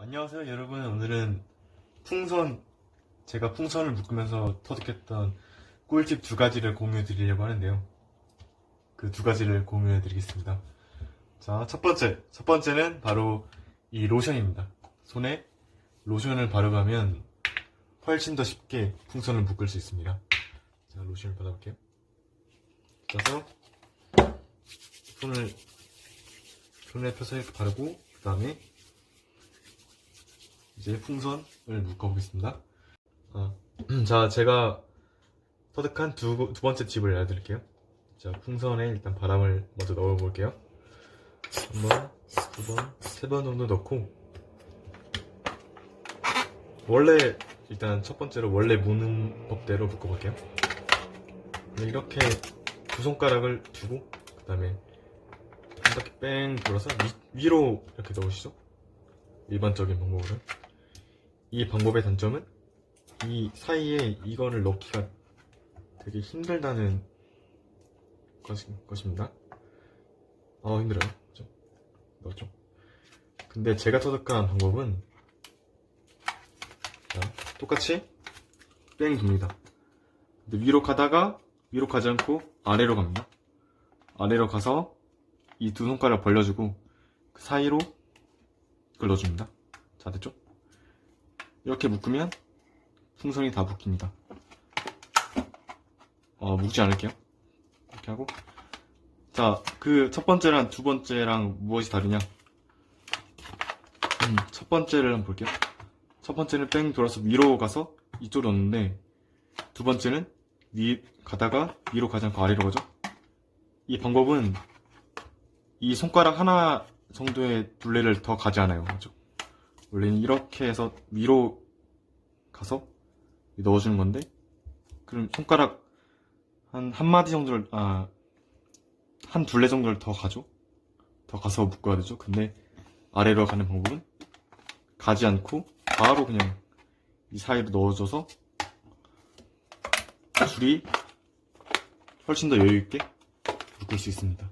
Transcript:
안녕하세요 여러분. 오늘은 풍선 제가 풍선을 묶으면서 터득했던 꿀팁 두 가지를 공유해 드리려고 하는데요. 그 두 가지를 공유해 드리겠습니다. 자 첫 번째. 첫 번째는 바로 이 로션입니다. 손에 로션을 바르고 하면 훨씬 더 쉽게 풍선을 묶을 수 있습니다. 자 로션을 받아볼게요. 그래서 손을 손에 펴서 이렇게 바르고 그 다음에 이제 풍선을 묶어보겠습니다. 아, 자, 제가 터득한 두, 두 번째 팁을 알려드릴게요. 자, 풍선에 일단 바람을 먼저 넣어볼게요. 한 번, 두 번, 세 번 정도 넣고, 원래, 일단 첫 번째로 원래 무는 법대로 묶어볼게요. 이렇게 두 손가락을 두고, 그 다음에 한 바퀴 뺑 돌아서 위, 위로 이렇게 넣으시죠. 일반적인 방법으로. 이 방법의 단점은 이 사이에 이거를 넣기가 되게 힘들다는 것이, 것입니다. 아 힘들어요. 그죠? 넣었죠? 근데 제가 터득한 방법은 자, 똑같이 뺑 돕니다. 근데 위로 가다가 위로 가지 않고 아래로 갑니다. 아래로 가서 이 두 손가락 벌려주고 그 사이로 이걸 넣어줍니다. 자 됐죠? 이렇게 묶으면 풍선이 다 묶입니다. 어, 묶지 않을게요. 이렇게 하고. 자, 그 첫 번째랑 두 번째랑 무엇이 다르냐? 음, 첫 번째를 한번 볼게요. 첫 번째는 뺑 돌아서 위로 가서 이쪽으로 넣는데, 두 번째는 위, 가다가 위로 가지 않고 아래로 가죠? 이 방법은 이 손가락 하나 정도의 둘레를 더 가지 않아요. 그죠? 원래는 이렇게 해서 위로 가서 넣어주는 건데 그럼 손가락 한 한마디 정도를 아 한 둘레 정도를 더 가죠? 더 가서 묶어야 되죠? 근데 아래로 가는 방법은 가지 않고 바로 그냥 이 사이로 넣어줘서 줄이 훨씬 더 여유있게 묶을 수 있습니다